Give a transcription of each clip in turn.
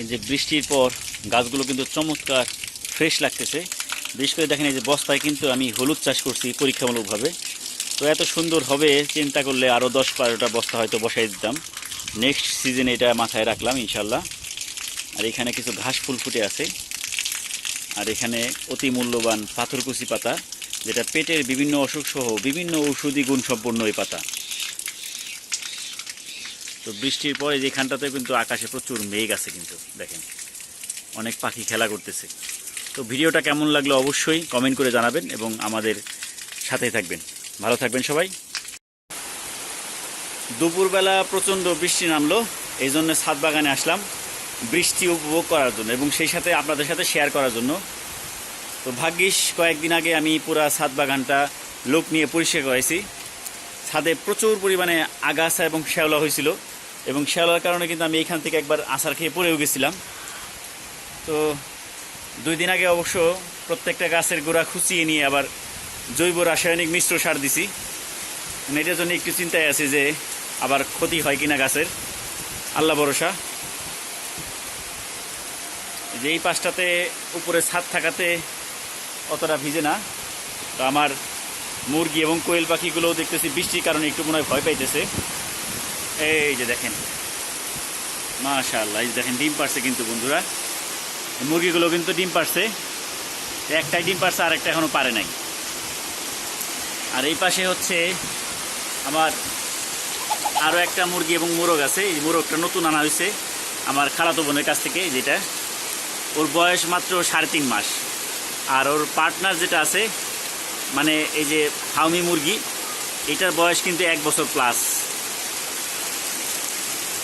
এই যে বৃষ্টির পর গাছগুলো কিন্তু চমৎকার ফ্রেশ লাগতেছে। বিশেষ করে দেখেন এই যে বস্তায় কিন্তু আমি হলুদ চাষ করছি পরীক্ষামূলকভাবে। তো এত সুন্দর হবে, চিন্তা করলে আরও দশ বারোটা বস্তা হয়তো বসাই দিতাম। নেক্সট সিজনে এটা মাথায় রাখলাম ইনশাল্লাহ। আর এখানে কিছু ঘাস ফুল ফুটে আছে। আর এখানে অতি মূল্যবান পাথরকুচি পাতা, যেটা পেটের বিভিন্ন অসুখ সহ বিভিন্ন ঔষধি গুণসম্পন্ন এই পাতা। তো বৃষ্টির পরে যেখানটাতে কিন্তু আকাশে প্রচুর মেঘ আছে কিন্তু, দেখেন। অনেক পাখি খেলা করতেছে। তো ভিডিওটা কেমন লাগল অবশ্যই কমেন্ট করে জানাবেন এবং আমাদের সাথেই থাকবেন। ভালো থাকবেন সবাই। দুপুরবেলা প্রচণ্ড বৃষ্টি নামলো এই জন্য ছাদ বাগানে আসলাম বৃষ্টি উপভোগ করার জন্য এবং সেই সাথে আপনাদের সাথে শেয়ার করার জন্য। তো ভাগ্যিস কয়েকদিন আগে আমি পুরা ছাদ বাগানটা লোক নিয়ে পরিষ্কার করেছি। ছাদে প্রচুর পরিমাণে আগাছা এবং শ্যাওলা হয়েছিল। এবং শ্যাওলার কারণে কিন্তু আমি এখান থেকে একবার আছাড় খেয়ে পড়েও গেছিলাম। তো দুই দিন আগে অবশ্য প্রত্যেকটা গাছের গোড়া খুঁচিয়ে নিয়ে আবার জৈব রাসায়নিক মিশ্র সার দিছি। মানে এটার জন্য একটু চিন্তায় আছে যে আবার ক্ষতি হয় কিনা গাছের। আল্লাহ ভরসা। যে এই পাশটাতে উপরে ছাদ থাকাতে অতটা ভিজে না। তো আমার মুরগি এবং কোয়েল পাখিগুলোও দেখতেছি বৃষ্টির কারণে একটু মনে হয় ভয় পাইতেছে। এই যে দেখেন। মাশাআল্লাহ, এই দেখেন ডিম পারছে কিন্তু বন্ধুরা। মুরগিগুলো কিন্তু ডিম পারছে। একটাই ডিম পারছে আর একটা এখনও পারে নাই। আর এই পাশে হচ্ছে আমার আরও একটা মুরগি এবং মোরগ আছে। এই মোরগটা নতুন আনা হয়েছে আমার খালাতো বোনের কাছ থেকে যেটা। ওর বয়স মাত্র সাড়ে তিন মাস। আর ওর পার্টনার যেটা আছে মানে এই যে হাউমি মুরগি, এটার বয়স কিন্তু এক বছর প্লাস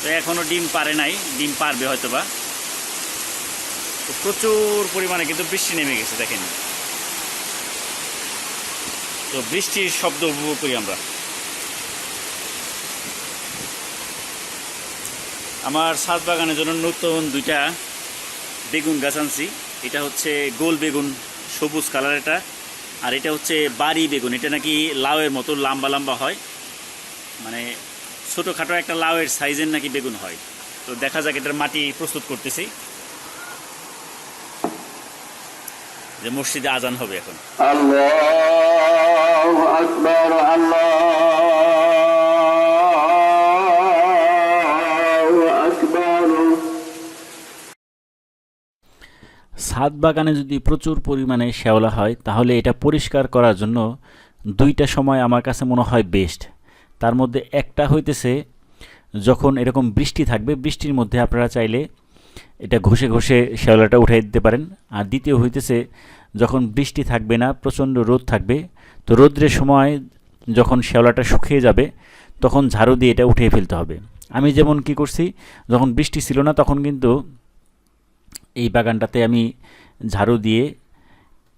তো এখনও ডিম পারে নাই, ডিম পারবে হয়তো বা তো প্রচুর পরিমাণে কিন্তু বৃষ্টি নেমে গেছে, দেখেন। তো বৃষ্টির শব্দ উপভোগ করি আমরা। আমার ছাদ বাগানের জন্য নতুন দুইটা বেগুন গাছ আনছি। এটা হচ্ছে গোল বেগুন, সবুজ কালার এটা। আর এটা হচ্ছে বাড়ি বেগুন, এটা নাকি লাউয়ের মতো, লম্বা লম্বা হয়। মানে ছোটোখাটো একটা লাউয়ের সাইজের নাকি বেগুন হয়। তো দেখা যাক এটার মাটি প্রস্তুত করতেছি। যে মসজিদে আজান হবে এখন। ছাদ বাগানে যদি প্রচুর পরিমাণে শ্যাওলা হয় তাহলে এটা পরিষ্কার করার জন্য দুইটা সময় আমার কাছে মনে হয় বেস্ট তার মধ্যে একটা হইতেছে, যখন এরকম বৃষ্টি থাকবে, বৃষ্টির মধ্যে আপনারা চাইলে এটা ঘষে ঘষে শ্যাওলাটা উঠাই দিতে পারেন। আর দ্বিতীয় হইতেছে, যখন বৃষ্টি থাকবে না, প্রচণ্ড রোদ থাকবে, তো রোদ্রের সময় যখন শ্যাওলাটা শুকিয়ে যাবে, তখন ঝাড়ু দিয়ে এটা উঠিয়ে ফেলতে হবে। আমি যেমন কি করছি, যখন বৃষ্টি ছিল না, তখন কিন্তু এই বাগানটাতে আমি ঝাড়ু দিয়ে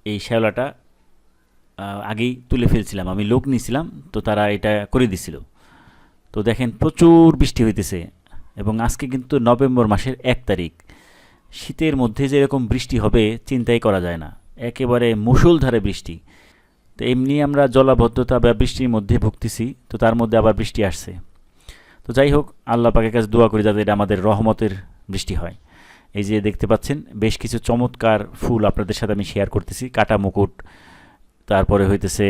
এই শ্যাওলাটা আগেই তুলে ফেলছিলাম। আমি লোক নিয়েছিলাম তো তারা এটা করে দিছিল। তো দেখেন, প্রচুর বৃষ্টি হইতেছে এবং আজকে কিন্তু নভেম্বর মাসের এক তারিখ। শীতের মধ্যে যে এরকম বৃষ্টি হবে, চিন্তাই করা যায় না। একেবারে মুষলধারে বৃষ্টি। তো এমনি আমরা জলাবদ্ধতা বা বৃষ্টির মধ্যে ভুগতেছি, তো তার মধ্যে আবার বৃষ্টি আসছে। তো যাই হোক, আল্লাহ পাকের কাছে দোয়া করি যাতে এটা আমাদের রহমতের বৃষ্টি হয়। এই যে দেখতে পাচ্ছেন, বেশ কিছু চমৎকার ফুল আপনাদের সাথে আমি শেয়ার করতেছি। কাটা মুকুট তারপরে হইতেছে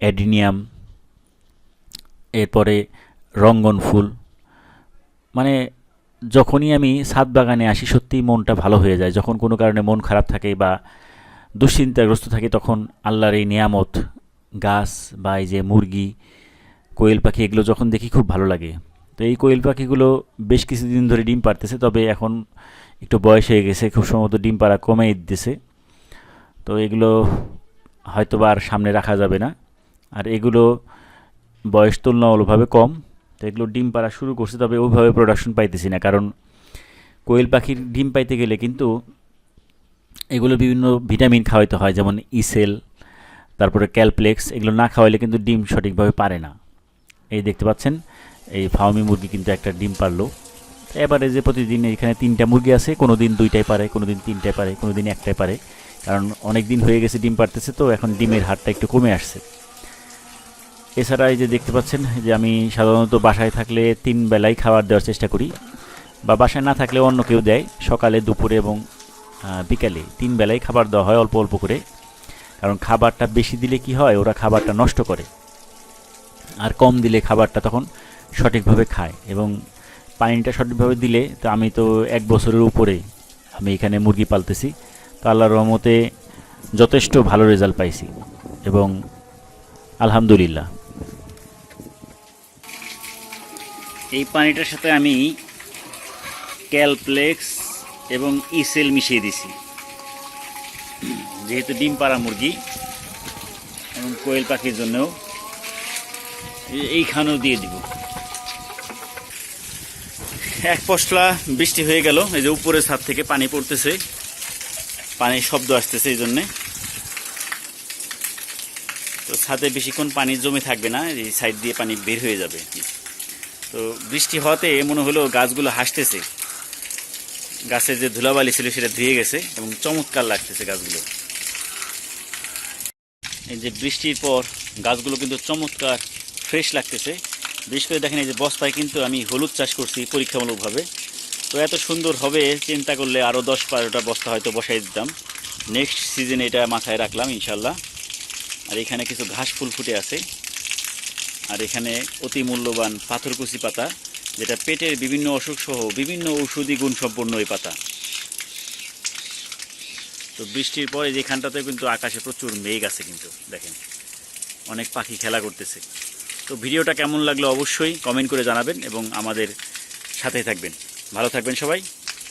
অ্যাডিনিয়াম, এরপরে রঙ্গন ফুল। মানে যখনই আমি ছাদ বাগানে আসি, সত্যিই মনটা ভালো হয়ে যায়। যখন কোনো কারণে মন খারাপ থাকে বা দুশ্চিন্তাগ্রস্ত থাকে, তখন আল্লাহর এই নিয়ামত, গাছ বা এই যে মুরগি, কোয়েল পাখি, এগুলো যখন দেখি খুব ভালো লাগে। তো এই কোয়েল পাখিগুলো বেশ কিছুদিন ধরে ডিম পারতেছে তবে এখন একটু বয়স হয়ে গেছে, খুব সম্ভবত ডিম পাড়া কমে দিতেছে। তো এগুলো হয়তো আর সামনে রাখা যাবে না। আর এগুলো বয়স তুলনামূলকভাবে কম। তো এগুলো ডিম পাড়া শুরু করছে, তবে ওইভাবে প্রোডাকশন পাইতেছি না। কারণ কোয়েল পাখির ডিম পাইতে গেলে কিন্তু এগুলো বিভিন্ন ভিটামিন খাওয়াইতে হয়, যেমন ইসেল তারপরে ক্যালপ্লেক্স এগুলো না খাওয়াইলে কিন্তু ডিম সঠিকভাবে পারে না। এই দেখতে পাচ্ছেন, এই ফাউমি মুরগি কিন্তু একটা ডিম পারল। এবারে যে প্রতিদিন এখানে তিনটা মুরগি আছে কোনো দিন দুইটাই পারে কোনো দিন তিনটায় পারে কোনো দিন একটাই পারে। কারণ অনেক দিন হয়ে গেছে ডিম পারতেছে তো এখন ডিমের হারটা একটু কমে আসছে। এছাড়া এই যে দেখতে পাচ্ছেন যে আমি সাধারণত বাসায় থাকলে তিন বেলায় খাবার দেওয়ার চেষ্টা করি বা বাসায় না থাকলে অন্য কেউ দেয়। সকালে, দুপুরে এবং বিকালে তিন বেলায় খাবার দেওয়া হয় অল্প অল্প করে। কারণ খাবারটা বেশি দিলে কি হয়, ওরা খাবারটা নষ্ট করে। আর কম দিলে খাবারটা তখন সঠিকভাবে খায় এবং পানিটা সঠিকভাবে দিলে তো আমি তো এক বছরের উপরে আমি এখানে মুরগি পালতেছি। তো আল্লাহর রহমতে যথেষ্ট ভালো রেজাল্ট পাইছি এবং আলহামদুলিল্লাহ। এই পানিটার সাথে আমি ক্যালপ্লেক্স এবং ইসেল মিশিয়ে দিছি। যেহেতু ডিম পাড়া মুরগি এবং কোয়েল পাখির জন্যও এইখানেও দিয়ে দিব। এক পশলা বৃষ্টি হয়ে গেল, এই যে উপরে ছাদ থেকে পানি পড়তেছে। পানির শব্দ আসতেছে এই জন্যে। তো ছাদে বেশিক্ষণ পানি জমে থাকবে না, এই সাইড দিয়ে পানি বের হয়ে যাবে। তো বৃষ্টি হওয়াতে মনে হলো গাছগুলো হাসতেছে। গাছের যে ধুলাবালি ছিল সেটা ধুয়ে গেছে এবং চমৎকার লাগতেছে গাছগুলো। এই যে বৃষ্টির পর গাছগুলো কিন্তু চমৎকার ফ্রেশ লাগতেছে। বিশেষ করে দেখেন এই যে বস্তায় কিন্তু আমি হলুদ চাষ করছি পরীক্ষামূলকভাবে। তো এত সুন্দর হবে, চিন্তা করলে আরও দশ বারোটা বস্তা হয়তো বসাই দিতাম। নেক্সট সিজনে এটা মাথায় রাখলাম, ইনশাল্লাহ। আর এখানে কিছু ঘাস ফুল ফুটে আছে। আর এখানে অতি মূল্যবান পাথরকুচি পাতা, যেটা পেটের বিভিন্ন অসুখ সহ বিভিন্ন ঔষধি গুণ সম্পন্ন এই পাতা। তো বৃষ্টির পরে যেখানটাতে কিন্তু আকাশে প্রচুর মেঘ আছে কিন্তু, দেখেন। অনেক পাখি খেলা করতেছে। তো ভিডিওটা কেমন লাগল অবশ্যই কমেন্ট করে জানাবেন এবং আমাদের সাথে থাকবেন। ভালো থাকবেন সবাই।